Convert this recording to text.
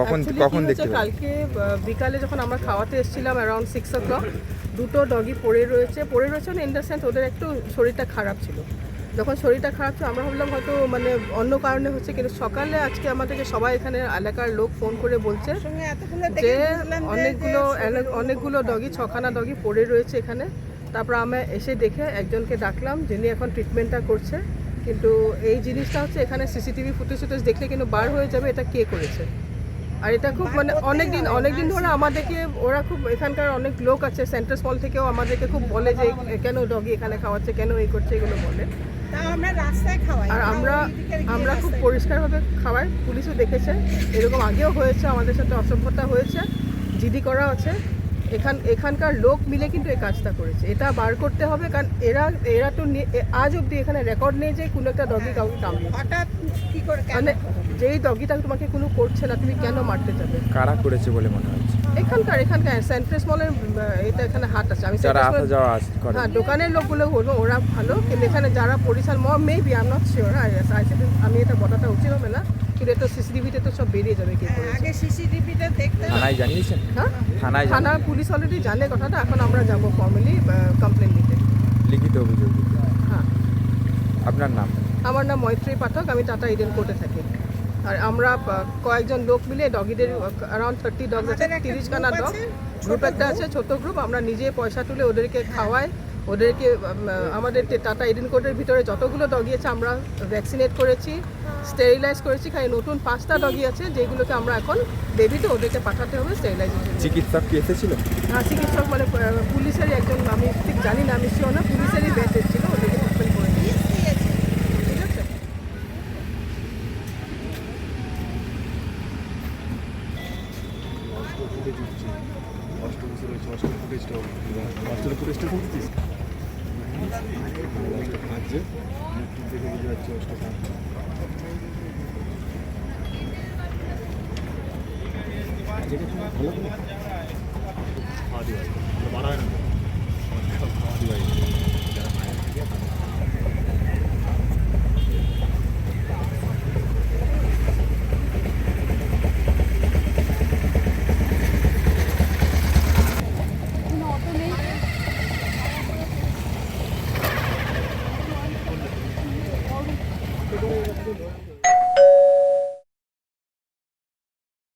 কখন কখন দেখতে কালকে বিকালে যখন আমরা খাওয়াতে এসেছিলাম অ্যারাউন্ড সিক্স ও ক্লক দুটো ডগি পড়ে রয়েছে। পড়ে রয়েছে ইন দ্য সেন্স ওদের একটু শরীরটা খারাপ ছিল। যখন শরীরটা খারাপ ছিল আমরা ভাবলাম হয়তো মানে অন্য কারণে হচ্ছে কিন্তু সকালে আজকে আমাদেরকে সবাই এখানে এলাকার লোক ফোন করে বলছে যে- অনেকগুলো অনেকগুলো ডগি ছখানা ডগি পড়ে রয়েছে এখানে। তারপর আমরা এসে দেখে একজনকে ডাকলাম যিনি এখন ট্রিটমেন্টটা করছে। কিন্তু এই জিনিসটা হচ্ছে এখানে সিসিটিভি ফুটেজ ফুটেজ দেখলে কিন্তু বার হয়ে যাবে এটা কে করেছে? আর এটা খুব মানে অনেক দিন অনেক দিন ধরে আমাদেরকে ওরা খুব এখানকার অনেক লোক আছে সেন্ট্রাল মল থেকেও আমাদেরকে খুব বলে যে কেন ডগি এখানে খাওয়াচ্ছে কেন এই করছে? এগুলো বলে। আর আমরা আমরা খুব পরিষ্কারভাবে খাওয়াই পুলিশও দেখেছে এরকম আগেও হয়েছে আমাদের সাথে অসভ্যতা হয়েছে জিডি করা আছে। এখান এখানকার লোক মিলে কিন্তু এই কাজটা করেছে এটা বার করতে হবে কারণ এরা এরা তো আজ অবধি এখানে রেকর্ড নেই যে কোনো একটা ডগি কাউকে কামড়িয়েছে হঠাৎ কি করে মানে যেই ডগিটা তোমাকে কোনো করছে না তুমি কেন মারতে যাবে? কারা করেছে বলে মনে হচ্ছে? এখানকার এখানকার সেন্ট্রেস মলের এটা এখানে হাট আছে। আমি যারা আসা যাওয়া করে। হ্যাঁ দোকানের লোকগুলো হলো ওরা ভালো কিন্তু এখানে যারা পরিচাল ম maybe I am not sure আমি এটা বলাটা উচিত হবে না কিন্তু এটা সিসিটিভিতে তো সব বেরিয়ে যাবে কি হ্যাঁ, আগে সিসিটিভিটা দেখতে থানায় জানিয়েছেন? হ্যাঁ? থানায় থানা পুলিশ অলরেডি জানে কথাটা এখন আমরা যাব ফর্মালি কমপ্লেন দিতে। লিখিত অভিযোগ হ্যাঁ। আপনার নাম? আমার নাম মৈত্রী পাঠক আমি টাটা ইডেন কোর্টে থাকি। আর আমরা কয়েকজন লোক মিলে ডগিদের অ্যারাউন্ড থার্টি ডগ আছে তিরিশ খানা ডগ গ্রুপ একটা আছে ছোট গ্রুপ আমরা নিজে পয়সা তুলে ওদেরকে খাওয়াই ওদেরকে আমাদের টাটা ইডেন কোর্টের ভিতরে যতগুলো ডগি আছে আমরা ভ্যাকসিনেট করেছি স্টেরিলাইজ করেছি খালি নতুন পাঁচটা ডগি আছে যেগুলোকে আমরা এখন বেবিতে ওদেরকে পাঠাতে হবে স্টেরিলাইজেশন চিকিৎসক কি এসেছিল? হ্যাঁ চিকিৎসক মানে পুলিশেরই একজন আমি ঠিক জানি না আমি শিও না পুলিশেরই ব্যাচ এসেছিল ওদেরকে ট্রিটমেন্ট করে দিই ঠিক আছে অষ্টম রয়েছে অষ্ট ফুটেজটাও অষ্টম ফুটেজটা করছিস মৃত্যুর দেখে বোঝা যাচ্ছে অষ্টম ভালো? তুমি ভালো Продолжение следует...